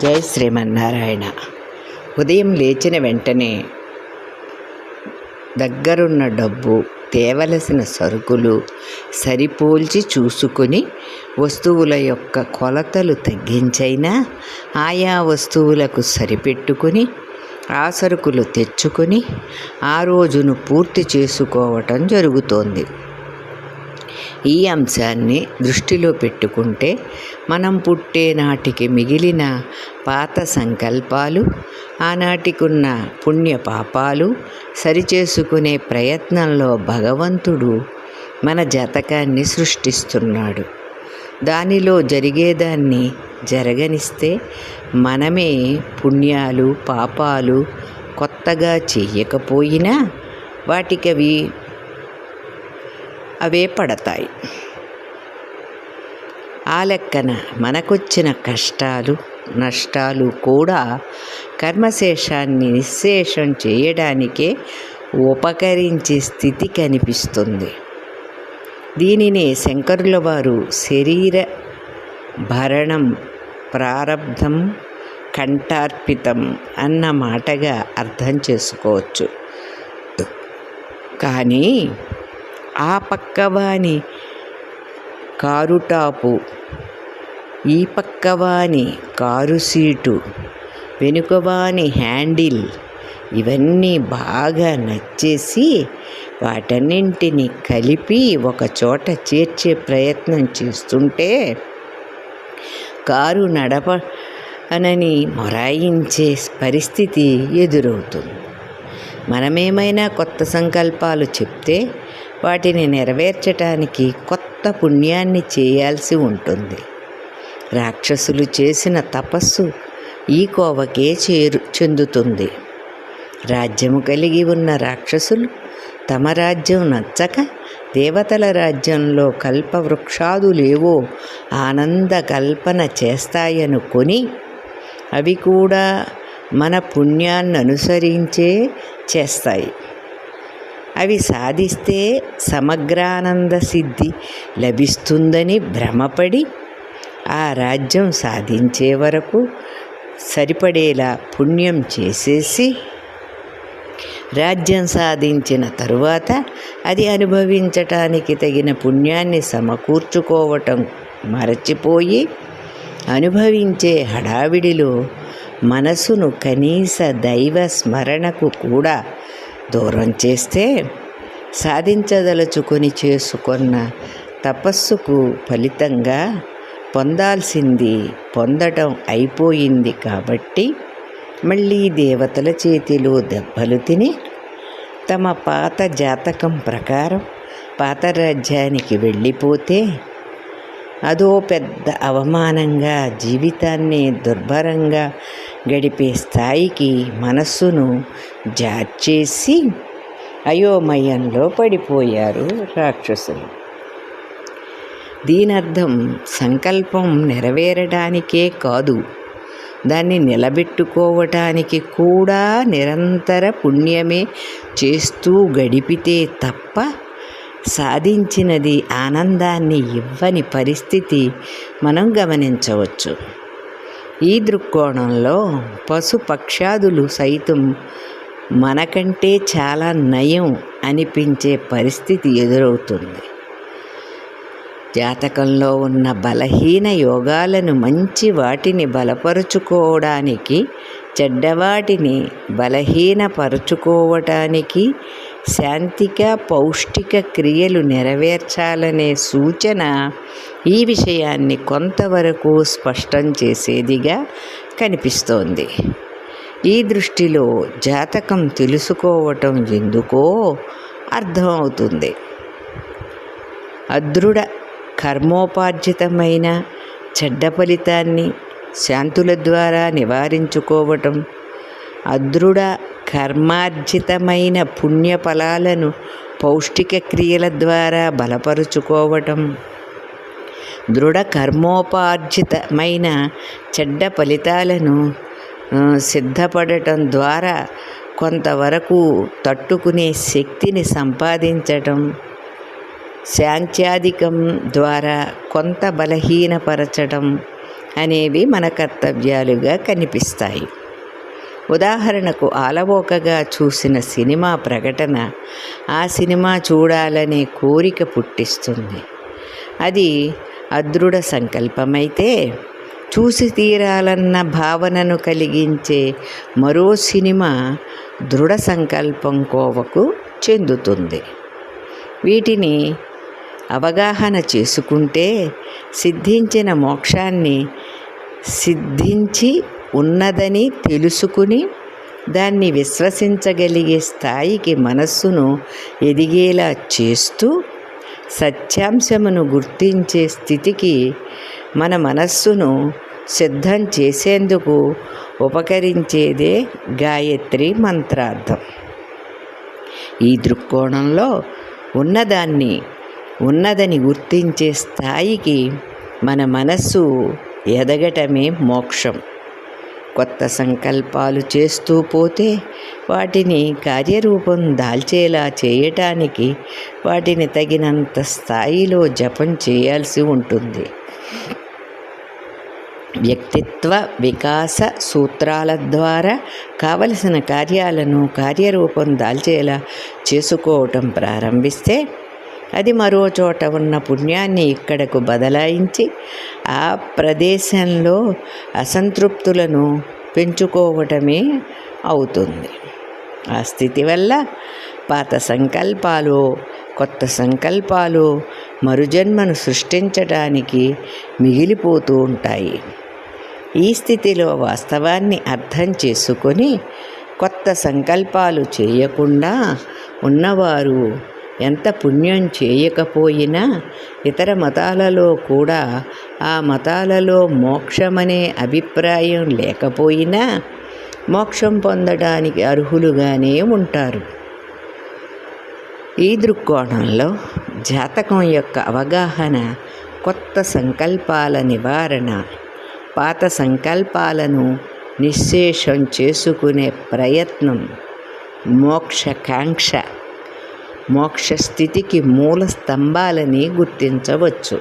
జై శ్రీమన్నారాయణ. ఉదయం లేచిన వెంటనే దగ్గరున్న డబ్బు తేవలసిన సరుకులు సరిపోల్చి చూసుకొని వస్తువుల యొక్క కొలతలు తగ్గించైనా ఆయా వస్తువులకు సరిపెట్టుకుని ఆ సరుకులు తెచ్చుకొని ఆ రోజును పూర్తి చేసుకోవటం జరుగుతోంది. ఈ అంశాన్ని దృష్టిలో పెట్టుకుంటే మనం పుట్టే నాటికి మిగిలిన పాత సంకల్పాలు ఆనాటికున్న పుణ్య పాపాలు సరిచేసుకునే ప్రయత్నంలో భగవంతుడు మన జాతకాన్ని సృష్టిస్తున్నాడు. దానిలో జరిగేదాన్ని జరగనిస్తే మనమే పుణ్యాలు పాపాలు కొత్తగా చెయ్యకపోయినా వాటికవి అవే పడతాయి. ఆ లెక్కన మనకొచ్చిన కష్టాలు నష్టాలు కూడా కర్మశేషాన్ని నిశ్శేషం చేయడానికే ఉపకరించే స్థితి కనిపిస్తుంది. దీనినే శంకరుల వారు శరీర భరణం ప్రారంధం కంఠార్పితం అన్న మాటగా అర్థం చేసుకోవచ్చు. కానీ ఆ పక్కవాని కారు టాపు ఈ పక్కవాని కారు సీటు వెనుకవాని హ్యాండిల్ ఇవన్నీ బాగా నచ్చేసి వాటన్నింటిని కలిపి ఒక చోట చేర్చే ప్రయత్నం చేస్తుంటే కారు నడప అనని మొరాయించే పరిస్థితి ఎదురవుతుంది. మనమేమైనా కొత్త సంకల్పాలు చెప్తే వాటిని నెరవేర్చటానికి కొత్త పుణ్యాన్ని చేయాల్సి ఉంటుంది. రాక్షసులు చేసిన తపస్సు ఈ కోవకే చేరు చెందుతుంది. రాజ్యము కలిగి ఉన్న రాక్షసులు తమ రాజ్యం నచ్చక దేవతల రాజ్యంలో కల్పవృక్షాదులేవో ఆనంద కల్పన చేస్తాయనుకొని అవి కూడా మన పుణ్యాన్ని అనుసరించే చేస్తాయి. అవి సాధిస్తే సమగ్రానంద సిద్ధి లభిస్తుందని భ్రమపడి ఆ రాజ్యం సాధించే వరకు సరిపడేలా పుణ్యం చేసేసి రాజ్యం సాధించిన తరువాత అది అనుభవించటానికి తగిన పుణ్యాన్ని సమకూర్చుకోవటం మరచిపోయి అనుభవించే హడావిడిలో మనసును కనీస దైవ స్మరణకు కూడా దూరం చేస్తే సాధించదలుచుకొని చేసుకున్న తపస్సుకు ఫలితంగా పొందాల్సింది పొందడం అయిపోయింది కాబట్టి మళ్ళీ దేవతల చేతిలో దెబ్బలు తిని తమ పాత జాతకం ప్రకారం పాత రాజ్యానికి వెళ్ళిపోతే అదో పెద్ద అవమానంగా జీవితాన్ని దుర్భరంగా గడిపే స్థాయికి మనస్సును జాచేసి అయోమయంలో పడిపోయారు రాక్షసులు. దీనర్థం సంకల్పం నెరవేరడానికే కాదు దాన్ని నిలబెట్టుకోవటానికి కూడా నిరంతర పుణ్యమే చేస్తూ గడిపితే తప్ప సాధించినది ఆనందాన్ని ఇవ్వని పరిస్థితి మనం గమనించవచ్చు. ఈ దృక్కోణంలో పశుపక్షాదులు సైతం మనకంటే చాలా నయం అనిపించే పరిస్థితి ఎదురవుతుంది. జాతకంలో ఉన్న బలహీన యోగాలను మంచి వాటిని బలపరుచుకోవడానికి చెడ్డవాటిని బలహీనపరుచుకోవటానికి శాంతిక పౌష్టిక క్రియలు నెరవేర్చాలనే సూచన ఈ విషయాన్ని కొంతవరకు స్పష్టం చేసేదిగా కనిపిస్తోంది. ఈ దృష్టిలో జాతకం తెలుసుకోవటం ఎందుకో అర్థమవుతుంది. అదృఢ కర్మోపార్జితమైన చెడ్డ ఫలితాన్ని శాంతుల ద్వారా నివారించుకోవటం అదృఢ కర్మార్జితమైన పుణ్య ఫలాలను పౌష్టిక క్రియల ద్వారా బలపరుచుకోవటం. దృఢ కర్మోపార్జితమైన చెడ్డ ఫలితాలను సిద్ధపడటం ద్వారా కొంతవరకు తట్టుకునే శక్తిని సంపాదించటం. శాంత్యాధికం ద్వారా కొంత బలహీనపరచడం అనేవి మన కర్తవ్యాలుగా కనిపిస్తాయి. ఉదాహరణకు ఆలవోకగా చూసిన సినిమా ప్రకటన ఆ సినిమా చూడాలనే కోరిక పుట్టిస్తుంది. అది అదృఢ సంకల్పమైతే చూసి తీరాలన్న భావనను కలిగించే మరో సినిమా దృఢ సంకల్పం కోవకు చెందుతుంది. వీటిని అవగాహన చేసుకుంటే సిద్ధించిన మోక్షాన్ని సిద్ధించి ఉన్నదని తెలుసుకుని దాన్ని విశ్వసించగలిగే స్థాయికి మనస్సును ఎదిగేలా చేస్తూ సత్యాంశమును గుర్తించే స్థితికి మన మనస్సును సిద్ధం చేసేందుకు ఉపకరించేదే గాయత్రి మంత్రార్థం. ఈ దృక్కోణంలో ఉన్నదాన్ని ఉన్నదని గుర్తించే స్థాయికి మన మనస్సు ఎదగటమే మోక్షం. కొత్త సంకల్పాలు చేస్తూ పోతే వాటిని కార్యరూపం దాల్చేలా చేయటానికి వాటిని తగినంత స్థాయిలో జపం చేయాల్సి ఉంటుంది. వ్యక్తిత్వ వికాస సూత్రాల ద్వారా కావలసిన కార్యాలను కార్యరూపం దాల్చేలా చేసుకోవటం ప్రారంభిస్తే అది మరో చోట ఉన్న పుణ్యాన్ని ఇక్కడకు బదలాయించి ఆ ప్రదేశంలో అసంతృప్తులను పెంచుకోవటమే అవుతుంది. ఆ స్థితి వల్ల పాత సంకల్పాలు కొత్త సంకల్పాలు మరుజన్మను సృష్టించడానికి మిగిలిపోతూ ఉంటాయి. ఈ స్థితిలో వాస్తవాన్ని అర్థం చేసుకొని కొత్త సంకల్పాలు చేయకుండా ఉన్నవారు ఎంత పుణ్యం చేయకపోయినా ఇతర మతాలలో కూడా ఆ మతాలలో మోక్షమనే అభిప్రాయం లేకపోయినా మోక్షం పొందడానికి అర్హులుగానే ఉంటారు. ఈ దృక్కోణంలో జాతకం యొక్క అవగాహన కొత్త సంకల్పాల నివారణ పాత సంకల్పాలను నిశ్శేషం చేసుకునే ప్రయత్నం మోక్షకాంక్ష. మోక్ష స్థితికి మూల స్తంభాలని గుర్తించవచ్చు.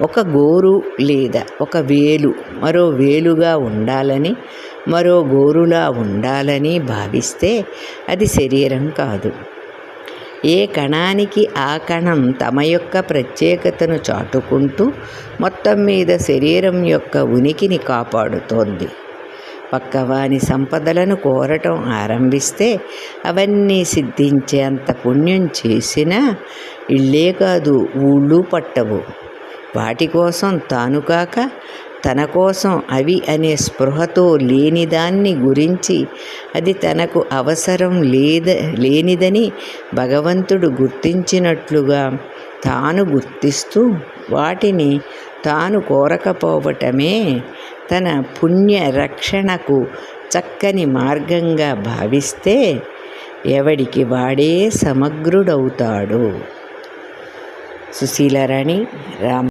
ఒక గోరు లేదా ఒక వేలు మరో వేలుగా ఉండాలని మరో గోరులా ఉండాలని భావిస్తే అది శరీరం కాదు. ఏ కణానికి ఆ కణం తమ యొక్క ప్రత్యేకతను చాటుకుంటూ మొత్తం మీద శరీరం యొక్క ఉనికిని కాపాడుతోంది. పక్కవాని సంపదలను కోరటం ఆరంభిస్తే అవన్నీ సిద్ధించేంత పుణ్యం చేసినా ఇళ్ళే కాదు ఊళ్ళు పట్టవు. వాటి కోసం తాను కాక తన కోసం అవి అనే స్పృహతో లేనిదాన్ని గురించి అది తనకు అవసరం లేద లేనిదని భగవంతుడు గుర్తించినట్లుగా తాను గుర్తిస్తూ వాటిని తాను కోరకపోవటమే తన పుణ్య రక్షణకు చక్కని మార్గంగా భావిస్తే ఎవడికి వాడే సమగ్రుడవుతాడు. సుశీలరాణి రామ్